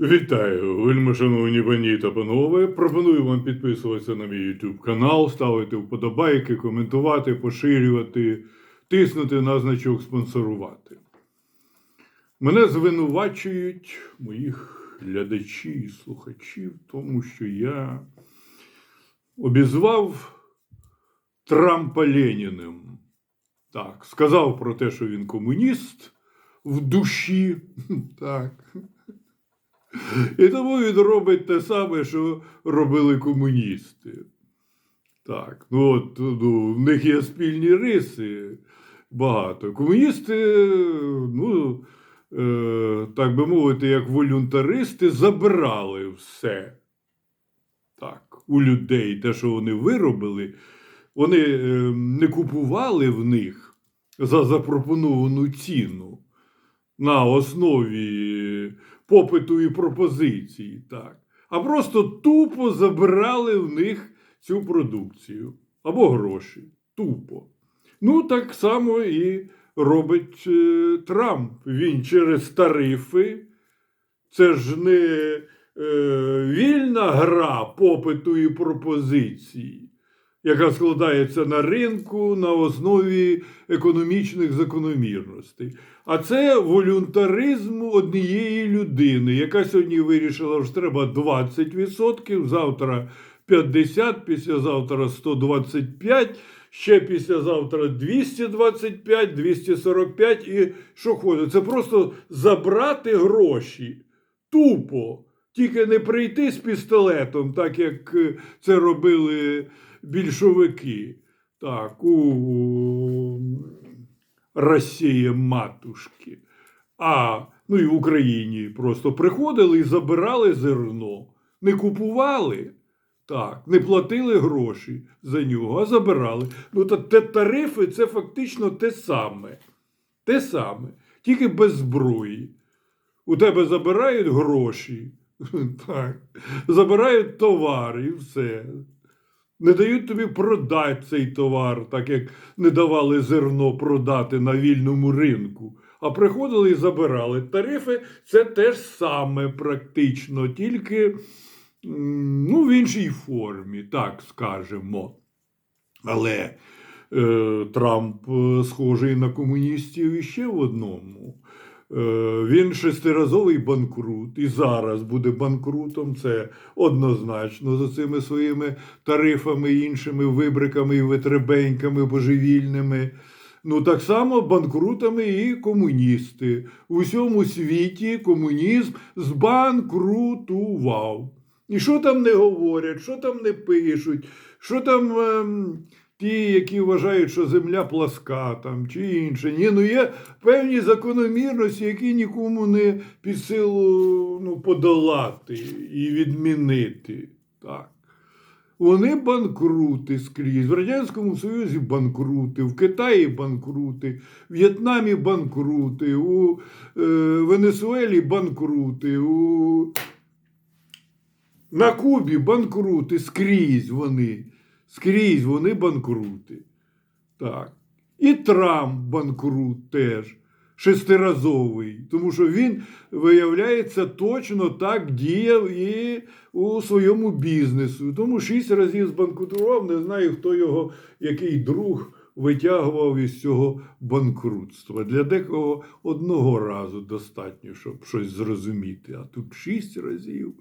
Вітаю, вельми шановні пані та панове. Пропоную вам підписуватися на мій YouTube канал, ставити вподобайки, коментувати, поширювати, тиснути на значок спонсорувати. Мене звинувачують моїх глядачі і слухачі в тому, що я обізвав Трампа Леніним. Так, сказав про те, що він комуніст в душі. Так. І тому він робить те саме, що робили комуністи. Так, ну от ну, в них є спільні риси багато. Комуністи, ну, е, так би мовити, як волюнтаристи, забирали все. Так, у людей те, що вони виробили, вони е, не купували в них за запропоновану ціну на основі попиту і пропозиції, так. А просто тупо забирали в них цю продукцію або гроші. Тупо. Ну, так само і робить е, Трамп. Він через тарифи. Це ж не е, вільна гра попиту і пропозиції, яка складається на ринку на основі економічних закономірностей. А це волюнтаризм однієї людини, яка сьогодні вирішила, що треба 20%, завтра 50%, післязавтра 125%, ще післязавтра 225, 245 і що ходить. Це просто забрати гроші тупо. Тільки не прийти з пістолетом, так як е, це робили більшовики. Так, у Росії матушки. А ну і в Україні просто приходили і забирали зерно, не купували, так, не платили гроші за нього, а забирали. Ну, та те тарифи це фактично те саме. Те саме, тільки без зброї. У тебе забирають гроші, так, забирають товар і все. Не дають тобі продати цей товар, так як не давали зерно продати на вільному ринку, а приходили і забирали. Тарифи це те ж саме практично, тільки ну, в іншій формі, так скажемо. Але е, Трамп е, схожий на комуністів іще в одному. Е, Він шестиразовий банкрут і зараз буде банкрутом. Це однозначно за цими своїми тарифами, іншими вибриками і витребеньками божевільними. Ну, так само банкрутами і комуністи. У всьому світі комунізм збанкрутував. І що там не говорять, що там не пишуть, що там ем, ті, які вважають, що земля пласка там, чи інше. Ні, ну є певні закономірності, які нікому не під силу ну, подолати і відмінити. Так. Вони банкрути скрізь. В Радянському Союзі банкрути, в Китаї банкрути, в В'єтнамі банкрути, у е, Венесуелі банкрути, у... на Кубі банкрути скрізь вони. Скрізь вони банкрути. Так. І Трамп банкрут теж. Шестиразовий, тому що він, виявляється, точно так діяв і у своєму бізнесу. Тому шість разів збанкрутував, не знаю, хто його, який друг витягував із цього банкрутства. Для декого одного разу достатньо, щоб щось зрозуміти. А тут шість разів.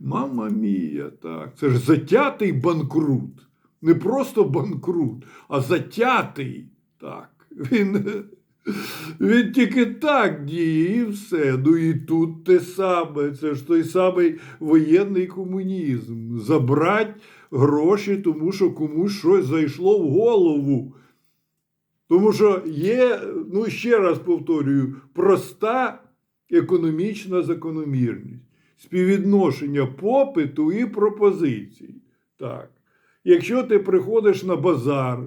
Мама мія, так. Це ж затятий банкрут. Не просто банкрут, а затятий. Так. Він. Він тільки так діє і все. Ну і тут те саме. Це ж той самий воєнний комунізм. Забрать гроші, тому що комусь щось зайшло в голову. Тому що є, ну ще раз повторюю, проста економічна закономірність, співвідношення попиту і пропозицій. Так. Якщо ти приходиш на базар,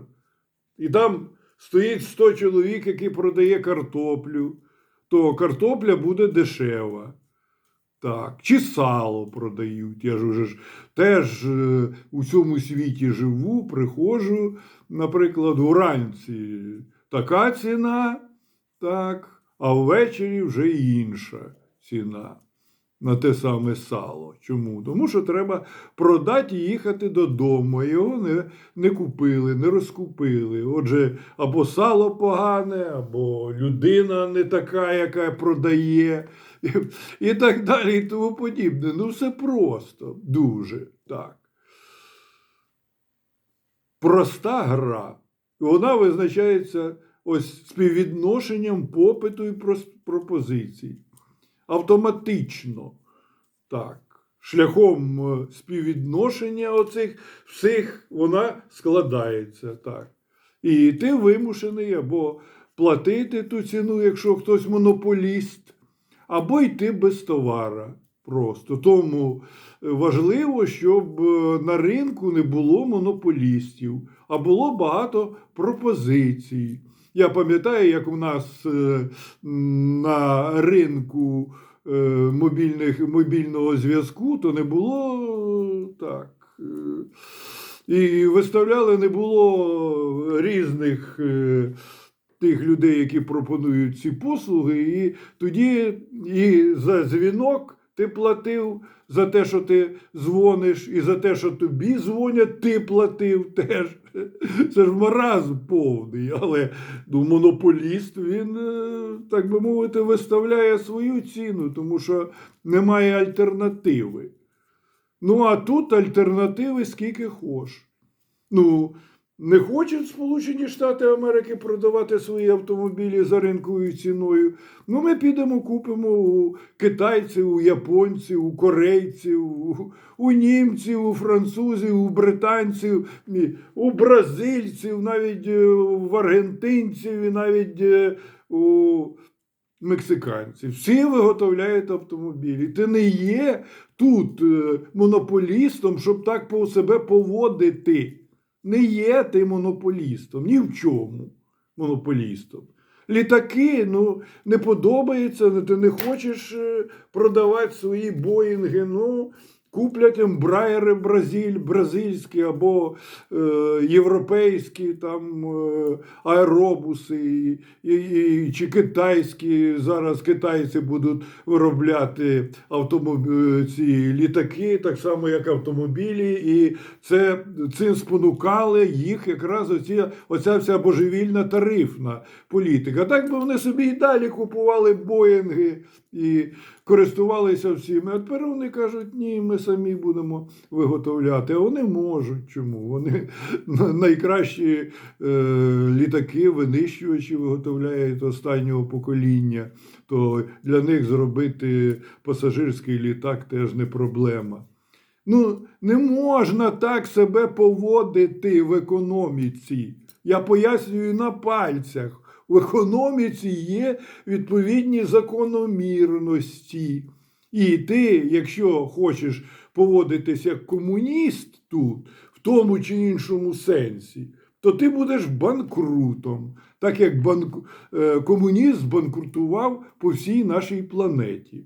і там стоїть 100 чоловік, який продає картоплю, то картопля буде дешева. Так, чи сало продають. Я ж уже ж теж е, у цьому світі живу, приходжу, наприклад, уранці така ціна, так, а ввечері вже інша ціна. На те саме сало. Чому? Тому що треба продати і їхати додому. Його не, не купили, не розкупили. Отже, або сало погане, або людина не така, яка продає, і, і так далі, і тому подібне. Ну, все просто, дуже так. Проста гра. Вона визначається ось співвідношенням попиту і пропозицій. Автоматично. Так. Шляхом е, співвідношення оцих всіх вона складається. Так. І ти вимушений або платити ту ціну, якщо хтось монополіст, або йти без товара. Просто тому е, важливо, щоб е, на ринку не було монополістів, а було багато пропозицій. Я пам'ятаю, як у нас е, на ринку е, мобільних, мобільного зв'язку, то не було е, так. І виставляли не було різних тих людей, які пропонують ці послуги, і тоді і за дзвінок ти платив, за те, що ти дзвониш, і за те, що тобі дзвонять, ти платив теж. Це ж маразм повний, але ну, монополіст, він, е, так би мовити, виставляє свою ціну, тому що немає альтернативи. Ну, а тут альтернативи скільки хоч. Ну, не хочуть Сполучені Штати Америки продавати свої автомобілі за ринковою ціною. Ну, ми підемо купимо у китайців, у японців, у корейців, у, у німців, у французів, у британців, у бразильців, навіть е, в аргентинців і навіть е, у мексиканців. Всі виготовляють автомобілі. Ти не є тут е, монополістом, щоб так по себе поводити. Не є ти монополістом, ні в чому монополістом. Літаки, ну, не подобається, ти не хочеш е, продавати свої боїнги, ну, куплять ембраєри бразиль, бразильські або е, європейські там е, аеробуси, і, і, чи китайські. Зараз китайці будуть виробляти автомобілі, ці літаки, так само, як автомобілі, і це цим спонукали їх якраз оці, оця вся божевільна тарифна політика. Так би вони собі і далі купували Боїнги і користувалися всіми. А тепер вони кажуть, ні, ми самі будемо виготовляти. А вони можуть. Чому? Вони найкращі е, літаки, винищувачі виготовляють останнього покоління. То для них зробити пасажирський літак теж не проблема. Ну, не можна так себе поводити в економіці. Я пояснюю на пальцях. В економіці є відповідні закономірності. І ти, якщо хочеш поводитися як комуніст тут, в тому чи іншому сенсі, то ти будеш банкрутом, так як банк... е, комуніст банкрутував по всій нашій планеті.